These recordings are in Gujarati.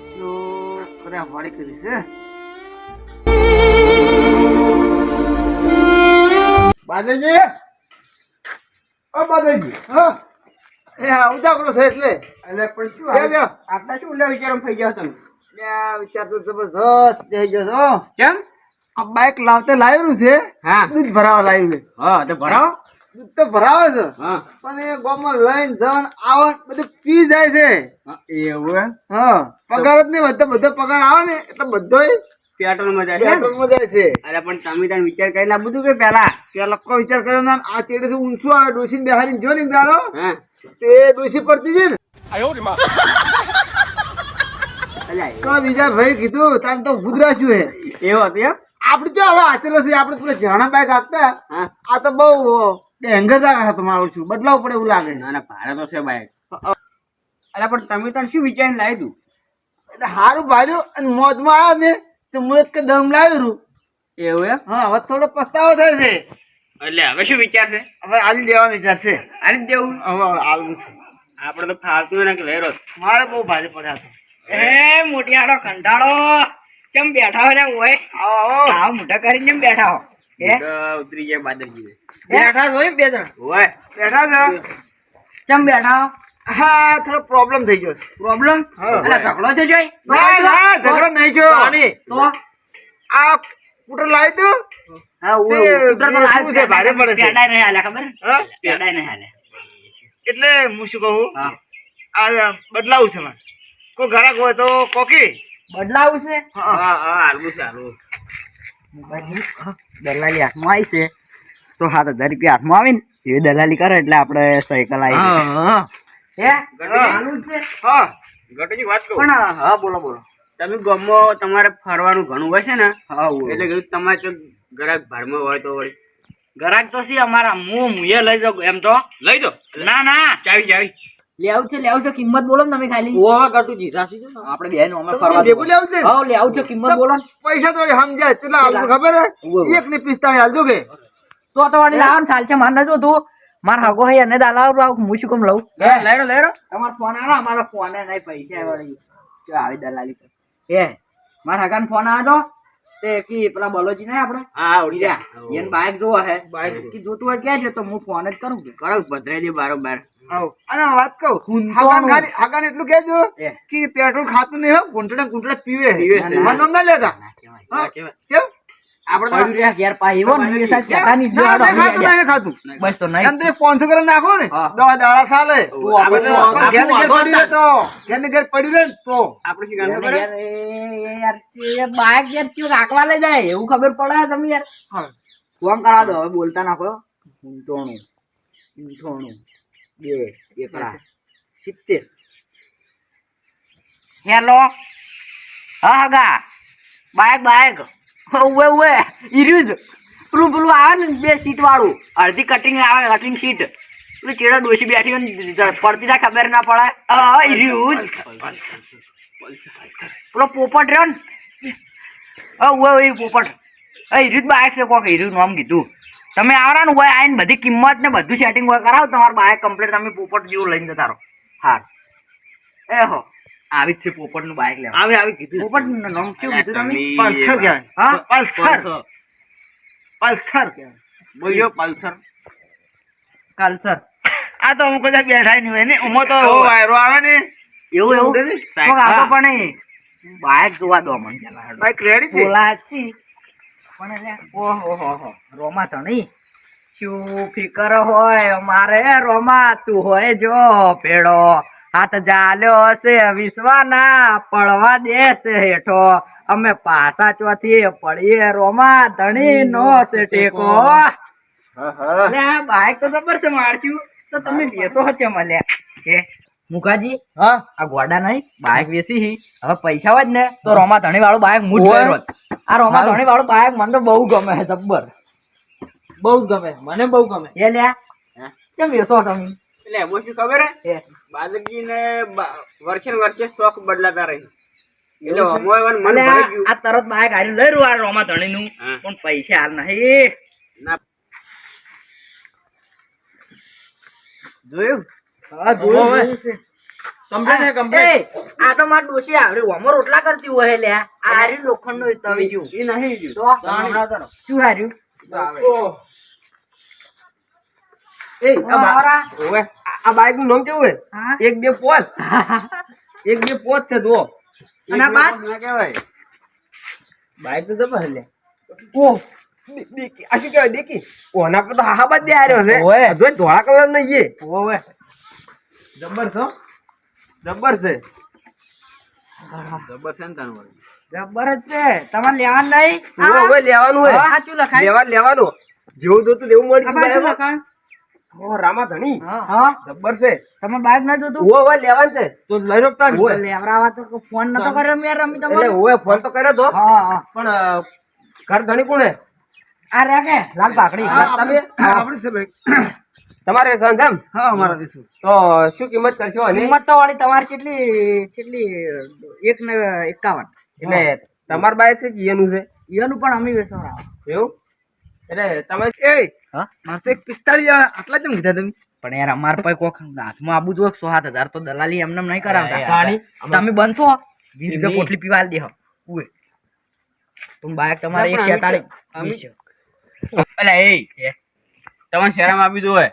શું કર્યા વાળી કરી છે બાદલજી ઓ બાદલજી હા એ હા ઉજાગરો છે એટલે એટલે પણ શું આટલા શું ઊંડા વિચારમાં થઈ ગયા તમે વિચાર તો જબરજસ્ત થઈ ગયો છો કેમ આ બાઇક લાવતે લાવ્યું છે હા દૂધ ભરાવા લાવ્યું છે હા તો ભરાવો દૂધ તો ભરાવે છે. પણ એ ગોમાં લઈને જન આવન બધું પી જાય છે. એવું હા પગાર જ નહીં બધા બધો પગાર આવે ને એટલે બધો પેટ્રોલમાં જાય છે એમ? પેટ્રોલમાં જાય છે. અરે પણ તમે તાર વિચાર કરીને આ બધું કે પેલા કે લક્કો વિચાર કર્યો ના આ તેડે ઊંચું આવે ડોસી બેહારી જો ને દાડો તે ડોસી પડતી છે ને. અલ્યા તો બીજા ભાઈ કીધું તારે તો ભૂદરા છું હે. એવું હતું એમ? આપડે તો હવે આચેલો છે આપડે પેલા જાણા બાઈક આપતા. આ તો બહુ ડેંગર દાખા તો મારું છું બદલાવ પડે એવું લાગે ના ના ભારે તો છે બાઈક અરે પણ તમે તાર શું વિચારીને લાવી દઉં? એટલે હારું ભાલ્યું અને મોજમાં આવ્યો ને તો હું એક દમ લાવ્યું એવું એમ? હા હવે થોડો પસ્તાવો થાય છે. એટલે હવે શું વિચાર છે? હવે આલી દેવાનો વિચાર છે. આને જ દેવું? હવે આવું છે. આપણે તો ફાલતું ને કે લઈ મારે બહુ ભારે પડ્યા હતા એ મોટિયાળો કંટાળો. ચમ બેઠા હોય ને હોય આવો આવો. મોટા કરીને ચમ બેઠા હો હે? ઉતરી જાય બાદરજી બેઠા જ બે જણ? હોય. બેઠા છે? ચમ બેઠા? હા થોડો પ્રોબ્લેમ થઈ ગયો પ્રોબ્લેમ હા. ઝઘડો છે જોઈ? ના ના ઝઘડો નહીં જો તો? આ સ્કૂટર લાવી દઉં હા તે ઓય પર શું છે, ભારે પડે છે. પેડાય નહીં હાલે ખબર? પેડાય નહીં હાલે. એટલે હું શું કહું? આ બદલાવું છે કોઈ ઘરાક હોય તો કોકી? બદલાવું છે? હા. હા હા હાલવું છે હાલવું. દલાલી? હાથમાં આવી છે. સો સાત હજાર રૂપિયા હાથમાં આવી ને એવી દલાલી કરે એટલે આપણે સાયકલ આવી પણ હા બોલો બોલો. તમે ગમો તમારે ફરવાનું ઘણું હોય છે ને હા એટલે કીધું તમારે તો ગરાક ભાડમાં હોય તો વળી. ગરાક તો છે અમારા હું મુએ લઈ જાઉં એમ તો? લઈ દો. ના ના. ચાવી ચાવી. લેવું છે લેવું છે કિંમત બોલો ને તમે ખાલી. ઓવા ગટુજી જો આપણે બેન અમે ફરવા ભેગું લેવું છે? હા લેવું છે કિંમત બોલો પૈસા તો સમજાય ચલા આવું ખબર હે એક ની પિસ્તાળીસ હાલજો કે. તો તો વાળી લાવ ચાલ છે માર જો તું. માર હગો હે એને દાલાવ રાવ હું શું કેમ લઉં? લઈ લો લઈ લો તમારો ફોન આવો અમારો ફોન નહીં પૈસા વાળી. આવી દલાલી પર. એ માર હગાન ફોન આવ્યો તો કી પેલા બલોજી ને આપણે હા ઓડી એને બાઈક જો હે બાઈક. કે જોતું હોય ક્યાં છે તો હું ફોન જ કરું કે કરો દે બારોબાર આવો. અને વાત કહું ઊંધો હાકાન ખાલી હાગાન એટલું કહેજો. કે પેટ્રોલ ખાતું નહીં હો ગુંટડા ગુંટડા પીવે પીવે છે. ના લેતા હા? કેમ રાખવા લઈ જાય? એવું ખબર પડે તમે યાર. ફોન કરા દો હવે બોલતા નાખો. ઊંચોણું ઊંચોણું બે એકડા. સિત્તેર. હેલો. હા હગા બાઈક બાઈક. ઉવે ઉવે. ઈર્યું જ. પેલું પેલું આવે ને બે સીટ વાળું. અડધી કટિંગ આવે કટિંગ સીટ પેલું ચેડો ડોસી બેઠી હોય ને પડતી ના ખબર ના પડે. હા ઈર્યું જ. પેલો પોપટ રહ્યો ને. હા ઉવે ઉવે પોપટ. હા હીરું જ છે કોક હીરું નામ કીધું. તમે આવરા ને હોય આવીને બધી કિંમત ને બધું સેટિંગ હોય કરાવો તમારું બાઈક કમ્પ્લીટ તમે પોપટ જેવું લઈને જતા રહો. હાર. એ હો. આવી છે પોપટનું બાઇક લેવા. આવી આવી કીધું. પોપટનું નામ કેવું કીધું તમે? પલ્સર કહેવાય. હા પલ્સર. પલ્સર. કહેવાય. બોલ્યો પલ્સર. કલ્સર આ તો અમુક બધા બેઠા નહીં હોય ને. ઉમો તો એવો વાયરો આવે ને. એવું એવું? કોક પણ બાઇક જોવા દો મને પેલા બાઇક રેડી છે? બોલાચી પણ એટલે ઓહો હો હો. રોમા તો નહીં. શું ફિકર હોય? મારે રોમા તું હોય જો પેડો હાથ જાલ્યો હશે વિશ્વાના પડવા દેશે હેઠો. અમે પાસા ચોથી પડીએ રોમા ધણી નો હશે ટેકો. બાઈક તો જબર છે મારશું. તો તમે બેસો હશે મળ્યા કે મુકાજી હા. આ ગોડા નહીં બાઈક બેસી હી. હવે પૈસા હોય જ ને તો રોમા ધણી વાળું બાઈક ઓય. આ રોમા ધણી વાળું બાઈક મને તો બહુ ગમે છે જબ્બર બહુ ગમે. મને બહુ ગમે. એ લ્યા કેમ બેસો તમે. એટલે એમાં શું ખબર હે? એ, ને વર્ષે વર્ષે શોખ બદલાતા રહે. એટલે અમો એવાનું મન ભરી આ તરત બાઈક હારી લઈ રહ્યું આ રોમા ધણી પણ પૈસા હાલ નહીં. ના. જોયું? હા જોયું જોયું કમ્પ્લેટ કમ્પ્લેટ આ તો માર ડોશી આવડી ઓમો રોટલા કરતી હોય લે આ હારી લોખંડ નો તવી જેવું એ નહીં જ્યું. તો હમણાં તો. શું હાર્યું. એ આ બા- આવરા. ઓવે, આ- આ બાઈકનું નામ કેવું હે. એક બે પોચ. એક બે પોચ છે જુઓ. અને આ બાદ? ના કહેવાય. બાઈક તો જબર લે ઓહ દેખી આ શું કહેવાય દેખી ઓના પર તો હાહાબાદ દે હાર્યો છે. જો ધોળા કલર નો ઈએ ઓવે જબર છે. જબર છે. જબર છે ને તારું જબર જ છે. તમારે લેવાનું નહીં? લેવાનું હોય આ લેવા લેવાનું. જેવું જોતું તેવું મળી રામા ધણી હા. છે. તમારે બાઈક ના જોતું? ઓવે, ઓવે, લેવાનું છે. તો લઈ રોકતા ઓવે. લેવરાવા તો ફોન નતો કર્યો મેં રમી તમારે ઓવે ફોન તો કર્યો તો. હા હા. પણ ઘર ધણી કોણ આ રાખે. લાલ પાકડી તમે? આપડી છે ભાઈ. તમારે સંત એમ? હા અમારા તો શું કિંમત કરશો અને કિંમત તો વાળી તમારી કેટલી કેટલી એક ને એકાવન. એટલે તમાર બાઈક છે કે એનું છે? એનું પણ અમે વેચવા એવું? એટલે તમે એ હા? મારે તો એક પિસ્તાળીસ આટલા જેમ કીધા તમે? પણ યાર અમાર પાસે કોક હાથમાં આબુ જો સો સાત હજાર તો દલાલી એમને નહીં કરાવતા. તમે બનશો? વીસ રૂપિયા. પોટલી પીવા દે ઉએ તું બાઈક તમારે એક પણ છેતાળી અલા એ તમને શેરામાં આપી દો હોય.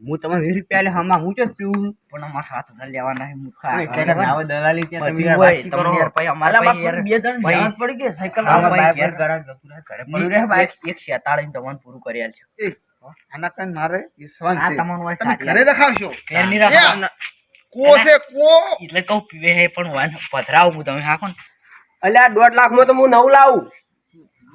હું તમે વીસ રૂપિયા લે હમણાં હું ચોર પીવું પણ અમારા હાથ હજાર લેવાના કે નાવે દલાલી ત્યાં તમે યાર અમારે બાપુ, બે પડી ગયા સાયકલ બાઈક પડ્યું બાઈક એક શેતાળી તમને પૂરું કર્યા આલશે. આના કાન મારે વિશ્વાસ છે. તમે ઘરે રખાવશો. કો છે કો એટલે કહું પીવે હે પણ હોય ને હું તમે હાકો ને. અલ્યા દોઢ લાખમાં તો હું નવ લાવું.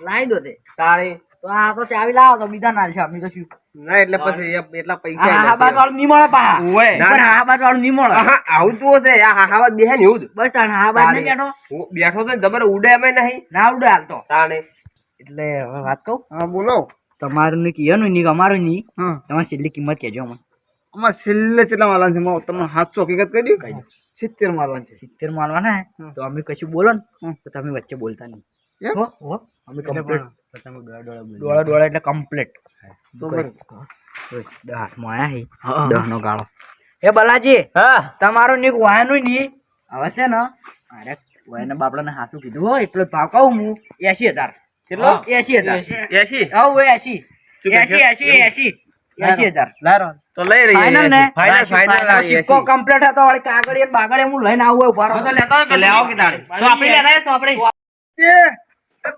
લાવી દો તે. તાળી. તો આ તો ચાવી લાવો તો બીજા ના છે અમે તો શું? ના એટલે પછી એટલા પૈસા આ હા બાદ વાળું નહીં મળે પા ઓવે. પણ હા બાદ વાળું નહીં મળે આવું તો છે આ હાહાવાત બેહે ને એવું જ. બસ તાણ હા બાદ નહીં બેઠો? બેઠો તો ને જબર ઉડે એમ નહીં. ના ઉડે હાલ તો. તાણે. એટલે વાત કહું? હા બોલો. તમારું ની કિયનું ની અમારું ની હા. તમારી છેલ્લી કિંમત કહેજો મને અમારે છેલ્લે છેલ્લા માલવાના છે હું તમને સાચો હકીકત કરી સિત્તેર માલવાન છે. સિત્તેર માલવાના હે? તો અમે કશું બોલો ને હમ. તો તમે વચ્ચે બોલતા નહીં? હો હો. અમે કમ્પ્લીટ ડોળા ડોળા બોલી. ડોળા ડોળા એટલે કમ્પ્લીટ હાથમાં આયા નો ગાળો. એ બલાજી હા. તમારું નીક વાયનું ની હવે છે ને અરે વાયના બાપડાને હાસું કીધું હો એટલો ભાવ કહું હું એસી હજાર. કેટલો? એસી હજાર. એસી હવ એસી? એસી એસી એસી એસી હજાર. તો લઈ રહીએ ફાઇનલ ને? ફાઇનલ ફાઇનલ સિક્કો કમ્પ્લીટ હતો વળી કાગળ ને બાગળ હું લઈને આવું ઊભા રહો. તો લેવો કે તાણે સોંપડી લેતા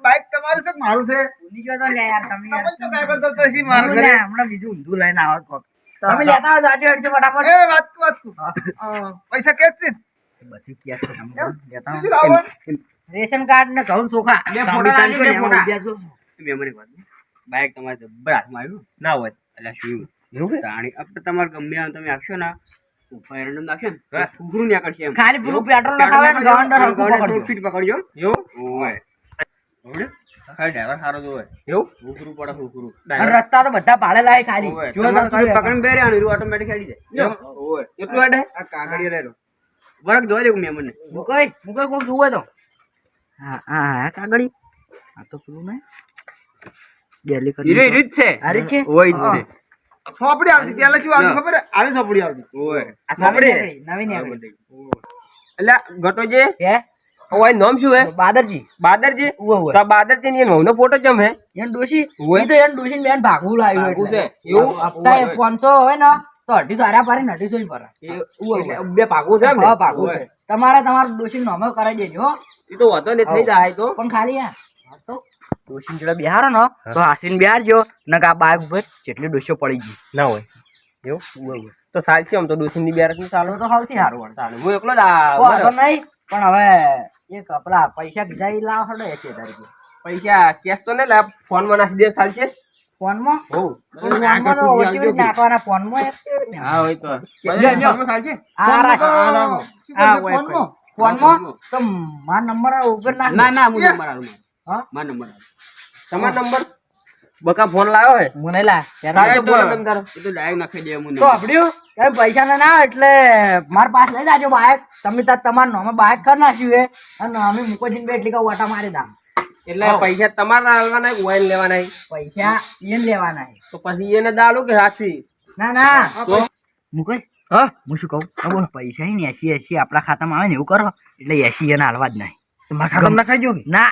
બાઈક તમારું છે મારું છે? ભૂલી ગયો તો લે યાર તમે યાર. તમે તો કાંઈ કરતા હતા શી મારા હું ઘરે? હમણાં બીજું ઊંધું લઈને આવો કોક. તમે લેતા આવો જાજો હેડજો ફટાફટ. એ વાત તું વાત તું. પૈસા કે છે બધી કેસ છે તમે લેતા આવો. રેશન કાર્ડ ને ઘઉં ચોખા બે ફોટા લાવજો, બે ફોટા. મેં મને વાત બાઈક તમારે જબ્બર હાથમાં આવ્યું? ના હોય. એટલે શું એવું? કે તાણી આપણે તમારે ગમે આમ તમે આપશો ને નીકળશે ખાલી પેટ્રોલ નખાવે ને ગાંડર પકડજો. ફીટ પકડજો. એવું? ખાલી ડ્રાઈવર સારો જોવે. એવું? ફૂફરું પડે ફૂફરું રસ્તા તો બધા પાડેલા હે ખાલી. જો તમારે તો ખાલી તું પકડીને બેરે આનું ઓટોમેટિક હેડી જાય. ઓય એટલું અડે આ કાગળિયો રહેલો. વરક જોવા દે મેં મુકઈ મુકઈ કોક જોવે તો. હા હા હા કાગળી. આ તો પેલું ને ડેલી કરી હીરો હીરો જ છે? હારી છે? ઓય છે. સોપડી આવતી પેલા શું આવતી ખબર? હે? સોપડી આવતી. ઓય આ સાંભળે નવી નીકળી. એટલે ગટોજે હે? ઓય નામ શું હે? બાદરજી. બાદરજી? તો બાદરજી ની વહુનો ફોટો ચમ હે? એન ડોશી? ઉવે. તો એન ડોશી બેન ભાગવું લાવ્યું ભાગવું. છે. એવું? હપ્તા 500 હોય ને તો અઢીસો હારા પારે ને અઢીસો પર બે પાકું છે હા, ભાગવું છે. તમારે તમારું ડોશી નામે કરાવી દેજો હો. એ તો વાતો ને થઈ જાય તો. પણ ખાલી આ. તો. ડોશીને જોડે બેહારો ને તો હાસીને બેહારજો. ને આ બાગ ઉપર જેટલી ડોશીઓ પડી ગઈ. ના હોય. એવું? તો સાચી આમ તો બેરકની ચાલો. ચાલો તો સૌથી સારું તાણે હું એકલો જ નહીં પણ હવે એક કપડા પૈસા કીધા એ લાવો હડો એક હજાર રૂપિયા. પૈસા કેશ તો ને લે ફોનમાં નાખી દે ચાલશે. ફોનમાં હોવ ફોનમાં તો ઓછી નાખવાના ફોનમાં માં હા હોય તો. લ્યો, લ્યો. ચાલશે. આ રાખ. આ તો માર નંબર ઉપર નાખ ના ના હું નંબર આલું હા? મારો નંબર તમારો નંબર? બકા ફોન લાવ્યો હે? મને લા યાર બોલો તારો એ તો ડાયરેક્ટ નાખી દે મને. તો આપડ્યો? કે પૈસા ના ના એટલે માર પાસ લઈ જાજો બાઈક. તમે તાર તમાર નામે બાઈક કર નાખ્યું હે. અને અમે મૂકો જઈને બે એટલી વટા મારી દામ. એટલે પૈસા તમારા આલવાના કે ઓઇલ લેવાના હે? પૈસા એને લેવાના હે. તો પછી એને દાલો કે હાથી? ના ના. મૂકો હા હું શું કહું? પૈસા ને એસી એસી. આપણા ખાતામાં આવે ને એવું કરો. એટલે એસી એને હાલવા જ નહીં. મારા ખાતામાં નાખાઈ જો ના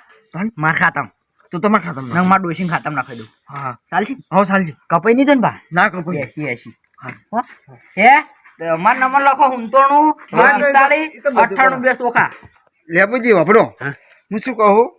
મારા ખાતામાં. તો તમારા ખાતમ ના મારા ડોશીને ખાતમ નાખી દઉં. હા. ચાલશે હા ચાલશે. કપાઈ નહીં તો ને બા? ના કપાઈ એસી એસી. હો? હે? માર નંબર લખો હુંતોણું બધું અઠ્ઠાણું બે ચોખા. લેબુજી વાપરો. હું. શું કહું?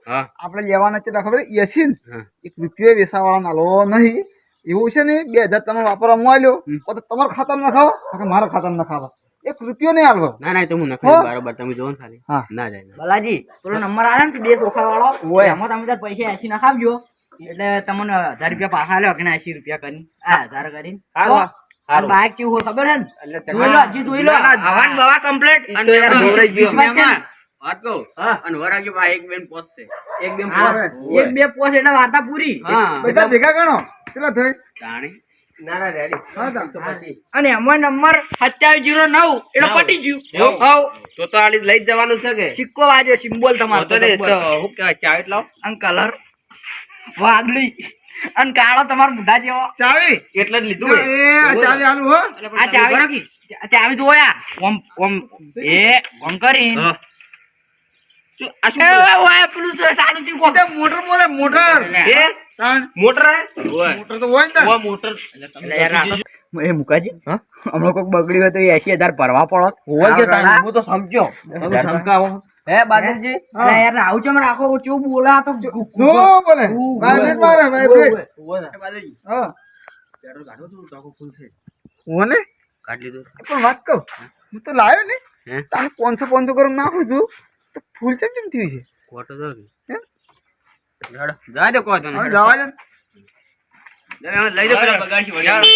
આપણે લેવાના છે ખબર એસી ને. એક રૂપિયો વેસાવાળા નાલો નહીં. એવું છે ને બે હજાર તમે વાપરવા મળ્યો તો તમારા ખાતામાં નખાવો. કે મારા ખાતામાં નખાવો? એક રૂપિયો નહીં આલવો ના ના તો હું હો? બરોબર તમે જોવો ખાલી હા. ના જાય બલાજી પેલો નંબર આવે ને બે ચોખા વાળો એમાં તમે તાર પૈસા એસી નખાવજો એટલે તમને હજાર રૂપિયા પાછા લ્યો કે ના એસી રૂપિયા કરી હા હજાર કરીને હો? હારું. અને બાઈક ચેવું હોય ખબર હે ને જોઈ લો હજી જોઈ લો ના, ના, બવા complete. અને યાર વીસ- ગોળાઈ ગયો. વીસમાં છે ને? વાત કહું અને વરાગ્યો ભાઈ એક બેન પોસશે એક બેન પોસ. એક બે પોસ એટલે વાર્તા પૂરી હા બધા ભેગા ગણો કેટલા થઈ તાણી. અને એમાં નંબર સત્યાવીસ જીરો નવ. એટલે પટી ગયું. હવ. તો તો આડી લઈ જવાનું છે કે? સિક્કો વાજે સિમ્બોલ તમારો તો હું કહેવાય ચાવી લાવ અને કલર વાદળી અને કાળો તમારો બુઢા જેવો. ચાવી? એટલે જ લીધું ચાવી હાલું હો. આ ચાવી ચાવી જોયા ઓમ ઓમ. એ ઓમ કરી ઓય. તે મોટર બોલે મોટર. મોટર મોટર તો હોય ને મોટર. એટલે યાર આ તો- એ મુકાજી હમણાં કોઈક બગડ્યું હોય તો એસી હજાર ભરવા પડો. હોય કે હું તો સમજ્યો તમે હે? બાદલજી? યાર આવું ચેવું બોલા તો શું બોલે? વાઇબ્રેટ મારે વાઇબ્રેટ હા પેટ્રોલ કાઢો તો ટાંકો ફૂલ છે. ઓને કાઢ લીધું. પણ વાત કહું. હું તો લાવ્યો ને. તારે નાખું છું. ફૂલ કેમ કેમ થયું છે? કોટો તો હે? દે તને જવા દે. લઈ દો પેલા વળી.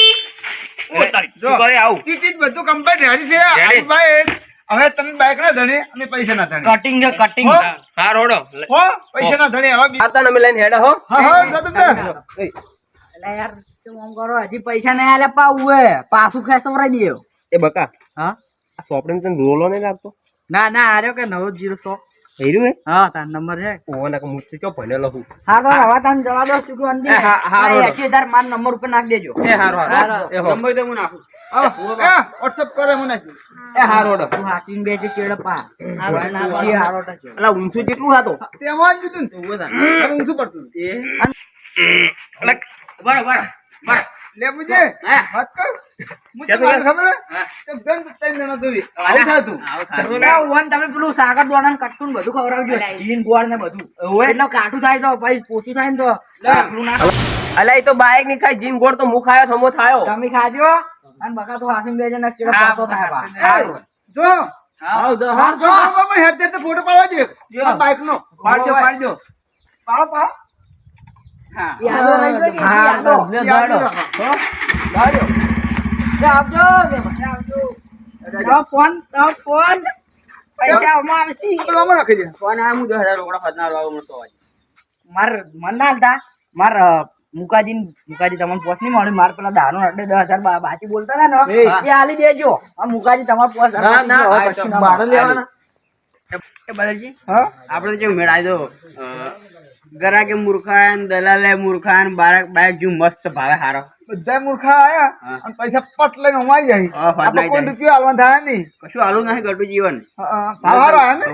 હવે તમે બાઈક ના ધણી અમે પૈસા ના ધણી. કટિંગ છે કટિંગ હા? રોડો. હો પૈસા ના ધણી હવે આતા અમે લઈને હેડા હો. હા હા જતો જા. યાર શું આમ કરો હજી પૈસા નહીં આલે પાવું હે. પાછું ખેસવરાઈ દયો એ બકા હા? આ સોપડીને તને રોલો નહીં લાગતો? ના ના આર્યો કે નવો જીરો સો. હા? તાર નંબર છે. ઓવા ના મુસ્તી ચો ભણેલો હું હા તો હવે તમે જવા દો શું કહું અંદી હા, હા, આ રોડો. એસી હજાર માર નંબર ઉપર નાખ દેજો. એ હારો હારો. હારો. એ હો. નંબર તો હું નાખું. એ, WhatsApp કરે મને એ હારો ડો તું હાસીન બે ચેડે પા. પછી હારો ટા છે. અલા ઊંચું કેટલું હતો તેમાં જ કીધું ને. ઊંચું પડતું બરો લેબુજી, હા. વાત કર. તો. આવું થાતું. આવું. તમે પેલું દોણા કટકું બધું ખવડાવજો. જીન ગોળ ને બધું. એટલે કાઠું થાય તો પછી પોસું થાય ને તો. પેલું ના. અલા એ તો બાઈકની ખાય જીન ગોળ તો મુખ ખાયો થમો થાયો તમે ખાજો અને બકા તો હાસીમ બે જણા ચેડે પાતો થાય બા. જો. હા. જો હા, જો, હા, હા, તો ફોટો પાડવા દે. આ બાઈકનો. પાડજો પાડજો. પાડો, પાડો. માર મુકાજી મુકાજી તમને પોસ્ટ નહીં મળે મારે પેલા દારૂ અડે દસ હજાર બાકી બોલતા હતા ને. એ. એ દેજો. આ મુકાજી તમારે પોસ ના, ના, હવે આ કશું તો ના બારે મળે. લેવાના. એ બાલાજી હા? આપણે જે મેળાય દો ગરાકે મૂર્ખાન દલાલે મૂર્ખાન બાળક બાય જો મસ્ત ભાવે હારો. બધા મૂર્ખા આયા અને પૈસા પટ લઈને ઉમાઈ જાય. આપણે કોઈ રૂપિયો હાલવાનું થાય નહીં. કશું હાલું નહીં ગટું જીવન. ભાવ હારો આયા ને?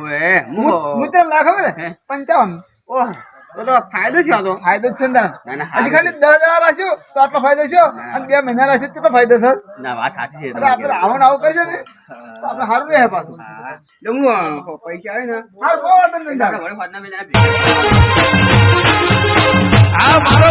હું હું ખબર? પંચાવન. ઓહ, તો ફાયદો છે આ તો. ફાયદો છે ને હજી ખાલી દસ હજાર રાખ્યો તો આટલો ફાયદો છે અને બે મહિના રાખ્યો કેટલો ફાયદો થયો? ના વાત સાચી છે આપણે આવું આવું કરીએ ને તો આપણે સારું રહે પાછું. હું. પૈસા આવે ને. સારું બહુ વાંધો નહીં આપણે તારે. વળી ફતના બેના આ મારો